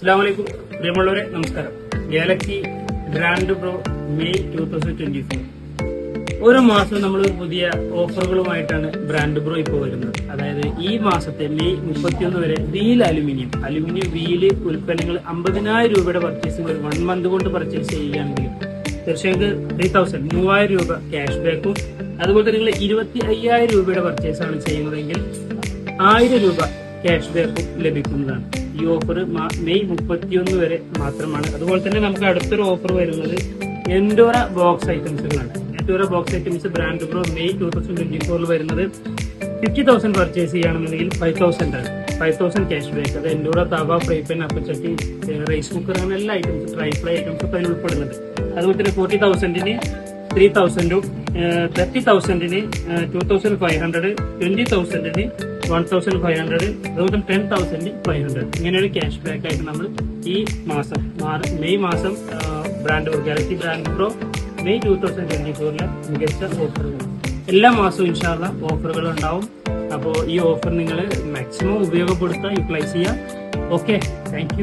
അസ്സാം പ്രിയമുള്ളവരെ നമസ്കാരം. Galaxy Grand Pro May two thousand twenty four. ഓരോ മാസവും നമ്മൾ പുതിയ ഓഫറുകളുമായിട്ടാണ് ബ്രാൻഡ് ബ്രോ ഇപ്പോൾ വരുന്നത്. അതായത് ഈ മാസത്തെ മെയ് മുപ്പത്തിയൊന്ന് വരെ വീൽ അലുമിനിയം. അലുമിനിയം വീൽ ഉൽപ്പന്നങ്ങൾ അമ്പതിനായിരം രൂപയുടെ പർച്ചേസിംഗ് ഒരു വൺ മന്ത് കൊണ്ട് പർച്ചേസ് ചെയ്യുകയാണെങ്കിൽ തീർച്ചയായും ത്രീ തൗസൻഡ് മൂവായിരം രൂപ ക്യാഷ് ബാക്കും അതുപോലെ തന്നെ നിങ്ങൾ ഇരുപത്തി അയ്യായിരം രൂപയുടെ പർച്ചേസ് ആണ് ചെയ്യുന്നതെങ്കിൽ ആയിരം രൂപ ക്യാഷ് ബാക്കും ലഭിക്കുന്നതാണ്. ഈ ഓഫർ മെയ് മുപ്പത്തിയൊന്ന് വരെ മാത്രമാണ്. അതുപോലെ തന്നെ നമുക്ക് അടുത്തൊരു ഓഫർ വരുന്നത് എൻഡോറ ബോക്സ് ഐറ്റംസുകളാണ് എൻഡോറ box items brand Pro May two thousand twenty ഫോറിൽ വരുന്നത് ഫിഫ്റ്റി തൗസൻഡ് പർച്ചേസ് ചെയ്യുകയാണെന്നുണ്ടെങ്കിൽ ഫൈവ് തൗസൻഡ് ആണ്. ഫൈവ് തൗസൻഡ് ക്യാഷ് ബാക്ക് അത് എൻഡോറ തവ ഫ്രൈ പെൻ അപ്പച്ചട്ടി റൈസ് കുക്കർ അങ്ങനെ എല്ലാ ഐറ്റംസ് ഡ്രൈ ഫ്രൈ ഐറ്റംസ് ഒക്കെ അതിൽ ഉൾപ്പെടുന്നുണ്ട് അതുപോലെ തന്നെ ഫോർട്ടി തൗസൻഡിന് ത്രീ തൗസൻഡും thirty തൗസൻഡിന് two thousand five hundred twenty തൗസൻഡിന് one thousand five hundred അതുപോലെ ടെൻ തൗസൻഡ് ഫൈവ് ഹൺഡ്രഡ് ഇങ്ങനെ ഒരു ക്യാഷ് ബാക്ക് ആയിട്ട് നമ്മൾ ഈ മാസം മെയ് മാസം brand Galaxy brand Pro May two thousand twenty ഫോറിലെ മികച്ച ഓഫറുകൾ എല്ലാ മാസവും ഇൻഷാല്ല ഓഫറുകൾ ഉണ്ടാവും. അപ്പോൾ ഈ ഓഫർ നിങ്ങൾ മാക്സിമം ഉപയോഗപ്പെടുത്തുക യൂട്ടിലൈസ് ചെയ്യുക ഓക്കെ താങ്ക്